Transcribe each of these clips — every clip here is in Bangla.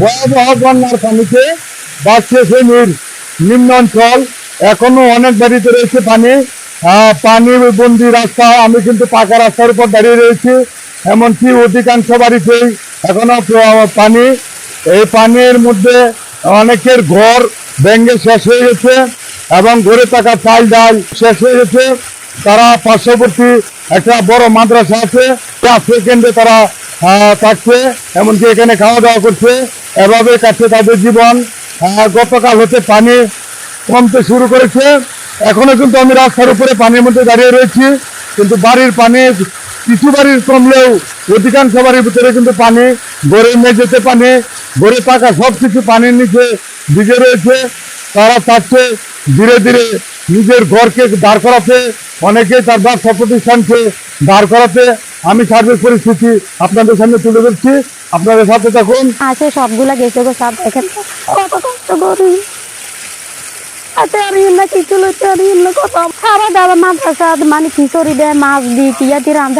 ভয়াবহ বন্যার পানিতে বাড়ছে ফেনীর নিম্ন অঞ্চল এখনও অনেক বাড়িতে রয়েছে পানি। পানি বন্দি রাস্তা, আমি কিন্তু পাকা রাস্তার উপর দাঁড়িয়ে রয়েছি। এমনকি অধিকাংশ বাড়িতেই এখনও পানি। এই পানির মধ্যে অনেকের ঘর ভেঙে শেষ হয়ে গেছে এবং ঘরে থাকা চাল ডাল শেষ হয়ে গেছে। তারা পার্শ্ববর্তী একটা বড় মাদ্রাসা আছে। সেকেন্ডে তারা থাকছে এমনকি এখানে খাওয়া দাওয়া করছে। এভাবে কাটছে তাদের জীবন। গতকাল হতে পানি কমতে শুরু করেছে। এখনও কিন্তু আমি রাস্তার উপরে পানির মধ্যে দাঁড়িয়ে রয়েছি। কিন্তু বাড়ির পানি, কিছু বাড়ির কমলেও অধিকাংশ বাড়ির ভিতরে কিন্তু পানি, গড়ে মেঝেতে পানি, গড়ে পাকা সব কিছু পানির নিচে ভিজে রয়েছে। তারা চাচ্ছে ধীরে ধীরে নিজের ঘরকে দাঁড় করাতে, অনেকে তার ব্যবসা প্রতিষ্ঠানকে দাঁড় করাতে। আমি সার্বিক পরিস্থিতি আপনাদের সামনে তুলে ধরছি। আপনাদের সাথে থাকুন। আছে সবগুলা গেছে গো, সব দেখেন। কত কষ্ট করি।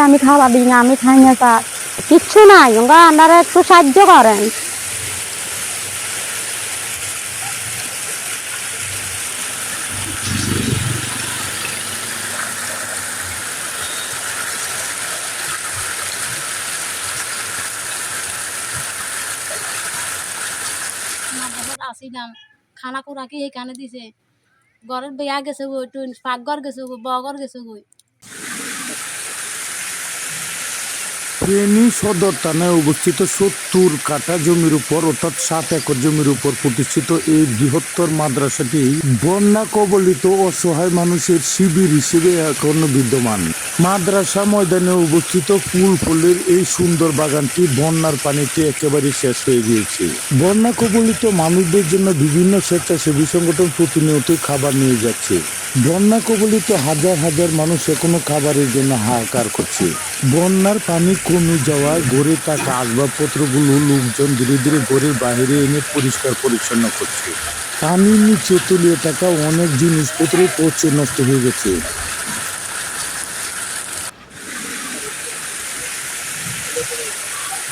আমি খাওয়া দিই না, আমি খাই না, স্যার। কিচ্ছু নাই ওরা একটু সাহায্য করেন। মাদ্রাসাত আসিলাম খানা কোরা কি এখানে দিছে। ঘরের বেয়া গেছে গই তুই পাকঘর গেছে গই বগর গেছে গই ফেনী সদর থানায় অবস্থিত সত্তর কাটা জমির উপর, অর্থাৎ সাত একর জমির উপর প্রতিষ্ঠিত এই বৃহত্তর মাদ্রাসাটি বন্যা কবলিত অসহায় মানুষের শিবির হিসেবে এখনও বিদ্যমান। মাদ্রাসা ময়দানে অবস্থিত ফুল ফুলের এই সুন্দর বাগানটি বন্যার পানিতে একেবারে শেষ হয়ে গিয়েছে। বন্যা কবলিত মানুষদের জন্য বিভিন্ন স্বেচ্ছাসেবী সংগঠন প্রতিনিয়ত খাবার নিয়ে যাচ্ছে। বন্যা কবলিত হাজার হাজার মানুষ এখনও খাবারের জন্য হাহাকার করছে। বন্যার পানি কমে যাওয়ায় গড়ে থাকা আসবাবপত্রগুলো লোকজন ধীরে ধীরে ঘরের বাইরে এনে পরিষ্কার পরিচ্ছন্ন করছে। পানির নিচে তলিয়ে থাকা অনেক জিনিসপত্র পচে নষ্ট হয়ে গেছে।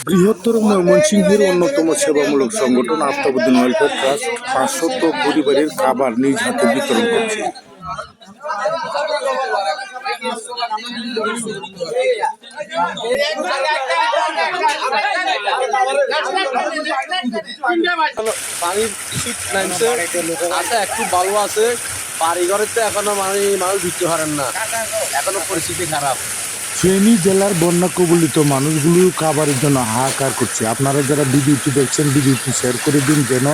বৃহত্তর ময়মনসিংহের অন্যতম সেবামূলক সংগঠন আফতাবুদ্দিন ওয়েলফেয়ার ট্রাস্ট পাঁচশত পরিবারের খাবার নিজ হাতে বিতরণ করছে। পানির শীত নামছে আছে একটু ভালো আছে। বাড়ি তো এখনও মানে মানুষ দিতে পারেন না। এখনও পরিস্থিতি খারাপ। ফেনী জেলার বন্যা কবলিত মানুষগুলো খাবারের জন্য হাহাকার করছে। আপনারা যারা ভিডিওটি দেখছেন, ভিডিওটি শেয়ার করে দিন যেন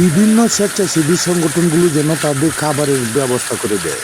বিভিন্ন স্বেচ্ছাসেবী সংগঠনগুলো যেন তাদের খাবারের ব্যবস্থা করে দেয়।